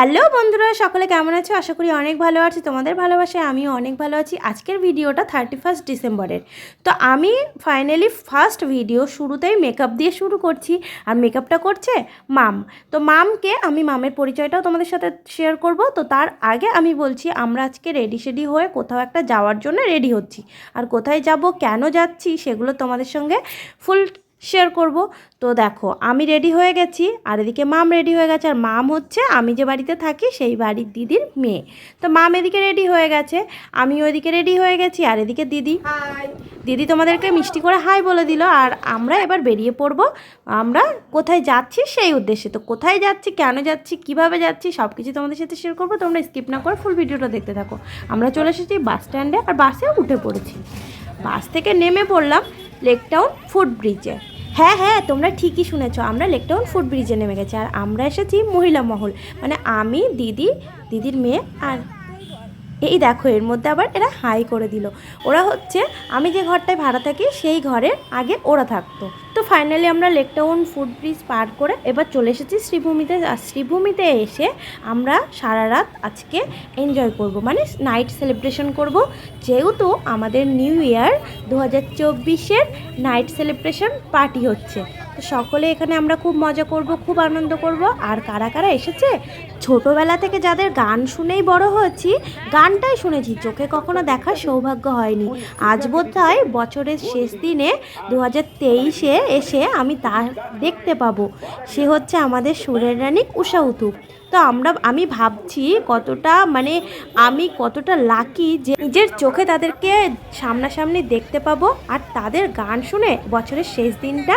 Hello বন্ধুরা, সকলে কেমন আছো? আশা করি অনেক ভালো আছি। তোমাদের ভালোবাসায় আমিও অনেক ভালো আছি। আজকের ভিডিওটা থার্টি ফার্স্ট ডিসেম্বরের। তো আমি ফাইনালি ফার্স্ট ভিডিও শুরুতেই মেকআপ দিয়ে শুরু করছি। আর মেকআপটা করছে মাম। তো মামকে আমি মামের পরিচয়টাও তোমাদের সাথে শেয়ার করব। তো তার আগে আমি বলছি, আমরা আজকে রেডি সেডি হয়ে কোথাও একটা যাওয়ার জন্য রেডি হচ্ছি। আর কোথায় যাব, কেন যাচ্ছি, সেগুলো তোমাদের সঙ্গে ফুল শেয়ার করব। তো দেখো আমি রেডি হয়ে গেছি আর এদিকে মাম রেডি হয়ে গেছে আর মাম হচ্ছে আমি যে বাড়িতে থাকি সেই বাড়ির দিদির মেয়ে। তো মাম এদিকে রেডি হয়ে গেছে আমি ওইদিকে রেডি হয়ে গেছি আর এদিকে দিদি। দিদি তোমাদেরকে মিষ্টি করে হাই বলে দিল আর আমরা এবার বেরিয়ে পড়ব। আমরা কোথায় যাচ্ছি সেই উদ্দেশ্যে। তো কোথায় যাচ্ছি কেন যাচ্ছি কীভাবে যাচ্ছি সব কিছু তোমাদের সাথে শেয়ার করব তোমরা স্কিপ না করে ফুল ভিডিওটা দেখতে থাকো। আমরা চলে এসেছি বাস স্ট্যান্ডে আর বাসে উঠে পড়েছি। বাস থেকে নেমে পড়লাম লেকটাউন ফুট ব্রিজে হ্যাঁ হ্যাঁ তোমরা ঠিকই শুনেছ। আমরা লেকটাউন ফুড ব্রিজে নেমে গেছি আর আমরা এসেছি মহিলা মহল। মানে আমি, দিদি, দিদির মেয়ে আর এই দেখো, এর মধ্যে আবার এরা হাই করে দিল। ওরা হচ্ছে, আমি যে ঘরটায় ভাড়া থাকি, সেই ঘরের আগে ওরা থাকতো। তো ফাইনালি আমরা লেকটাউন ফুট ব্রিজ পার করে এবার চলে এসেছি শ্রীভূমিতে। আর শ্রীভূমিতে এসে আমরা সারা রাত আজকে এনজয় করব মানে নাইট সেলিব্রেশন করব। যেহেতু আমাদের নিউ ইয়ার দু হাজার চব্বিশের নাইট সেলিব্রেশন পার্টি হচ্ছে। তো সকলে এখানে আমরা খুব মজা করব, খুব আনন্দ করব। আর কারা কারা এসেছে? ছোটোবেলা থেকে যাদের গান শুনেই বড় হয়েছি, গানটাই শুনেছি, চোখে কখনো দেখার সৌভাগ্য হয়নি। আজ বোধহয় বছরের শেষ দিনে দু হাজার তেইশে এসে আমি তা দেখতে পাবো। সে হচ্ছে আমাদের সুরের রানী উষা উতুপ তো আমরা, আমি ভাবছি কতটা মানে আমি কতটা লাকি যে নিজের চোখে তাদেরকে সামনাসামনি দেখতে পাবো আর তাদের গান শুনে বছরের শেষ দিনটা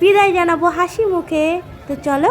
বিদায় জানাব হাসি মুখে। তো চলো।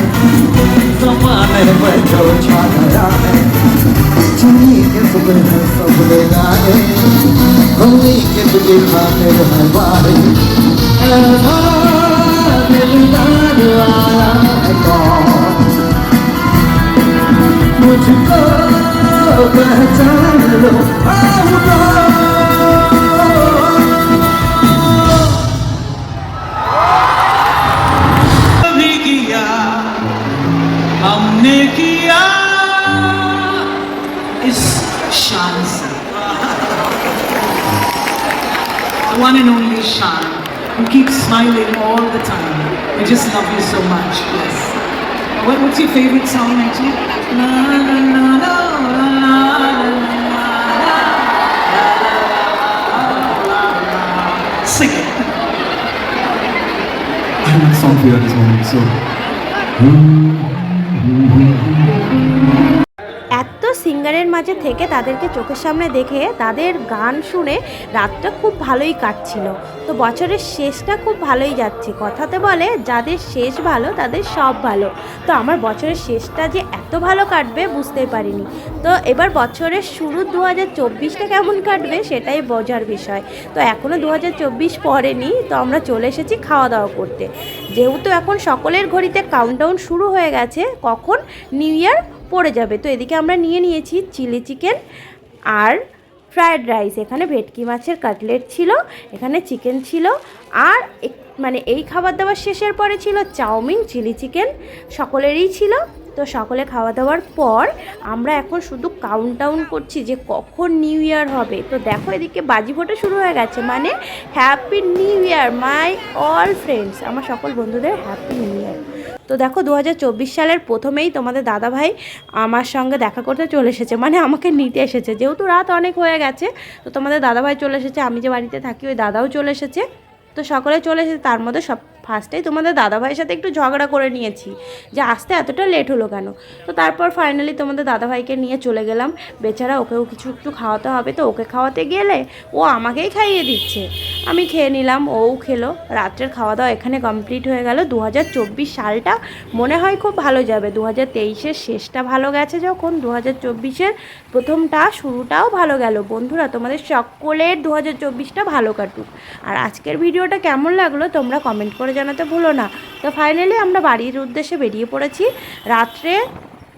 जो छा गया है चुनी के सुबह सब ले गाए होली के तुझे खाते हैं बारे and only Sean, who keeps smiling all the time. I just love you so much. Yes. What, what's your favorite song, actually? Sing it. I have a song for you at this moment, so. সিঙ্গারের মাঝে থেকে তাদেরকে চোখের সামনে দেখে তাদের গান শুনে রাতটা খুব ভালোই কাটছিল। তো বছরের শেষটা খুব ভালোই যাচ্ছে। কথাতে বলে, যাদের শেষ ভালো, তাদের সব ভালো। তো আমার বছরের শেষটা যে এত ভালো কাটবে বুঝতেই পারিনি। তো এবার বছরের শুরু দু হাজার চব্বিশটা কেমন কাটবে সেটাই বোঝার বিষয়। তো এখনও দু হাজার চব্বিশ পরেনি তো আমরা চলে এসেছি খাওয়া দাওয়া করতে। যেহেতু এখন সকলের ঘড়িতে কাউন্টডাউন শুরু হয়ে গেছে, কখন? নিউ ইয়ার পড়ে যাবে। তো এদিকে আমরা নিয়ে নিয়েছি চিলি চিকেন আর ফ্রায়েড রাইস। এখানে ভেটকি মাছের কাটলেট ছিল, এখানে চিকেন ছিল আর মানে এই খাবার দাবার শেষের পরে ছিল চাউমিন, চিলি চিকেন সকলেরই ছিল। তো সকলে খাওয়া দাওয়ার পর আমরা এখন শুধু কাউন্টডাউন করছি যে কখন নিউ ইয়ার হবে। তো দেখো এদিকে বাজি ফোটা শুরু হয়ে গেছে মানে happy new year my all friends আমার সকল বন্ধুদের হ্যাপি নিউ ইয়ার তো দেখো দু হাজার চব্বিশ সালের প্রথমেই তোমাদের দাদাভাই আমার সঙ্গে দেখা করতে চলে এসেছে। মানে আমাকে নিতে এসেছে। যেহেতু রাত অনেক হয়ে গেছে, তো তোমাদের দাদাভাই চলে এসেছে। আমি যে বাড়িতে থাকি, ওই দাদাও চলে এসেছে। তো সকলে চলে এসেছে। তার মধ্যে সব ফার্স্টেই তোমাদের দাদাভাইয়ের সাথে একটু ঝগড়া করে নিয়েছি যে আসতে এতটা লেট হলো কেন? তো তারপর ফাইনালি তোমাদের দাদাভাইকে নিয়ে চলে গেলাম। বেচারা ওকেও কিছু একটু খাওয়াতে হবে, তো ওকে খাওয়াতে গেলে ও আমাকেই খাইয়ে দিচ্ছে। আমি খেয়ে নিলাম, ও খেলো। রাত্রের খাওয়া দাওয়া এখানে কমপ্লিট হয়ে গেল। দু হাজার চব্বিশ সালটা মনে হয় খুব ভালো যাবে। দু হাজার শেষটা ভালো গেছে যখন দু হাজার প্রথমটা, শুরুটাও ভালো গেল। বন্ধুরা, তোমাদের সকলের দু হাজার ভালো কাটুক। আর আজকের ভিডিওটা কেমন লাগল তোমরা কমেন্ট করে জানাতে ভুলো না। তো ফাইনালি আমরা বাড়ির উদ্দেশ্যে বেরিয়ে পড়েছি। রাত্রে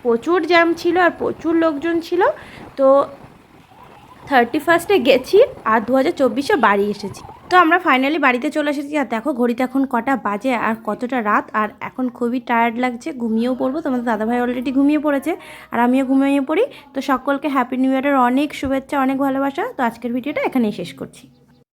প্রচুর জ্যাম ছিল আর প্রচুর লোকজন ছিল। তো থার্টি ফার্স্টে গেছি আর দু হাজার চব্বিশে বাড়ি এসেছি। তো আমরা ফাইনালি বাড়িতে চলে এসেছি আর দেখো ঘড়িতে এখন কটা বাজে আর কতটা রাত আর এখন খুবই টায়ার্ড লাগছে। ঘুমিয়েও পড়ব, তোমাদের দাদাভাই অলরেডি ঘুমিয়ে পড়েছে আর আমিও ঘুমিয়ে পড়ি। তো সকলকে হ্যাপি নিউ ইয়ারের অনেক শুভেচ্ছা, অনেক ভালোবাসা। তো আজকের ভিডিওটা এখানেই শেষ করছি।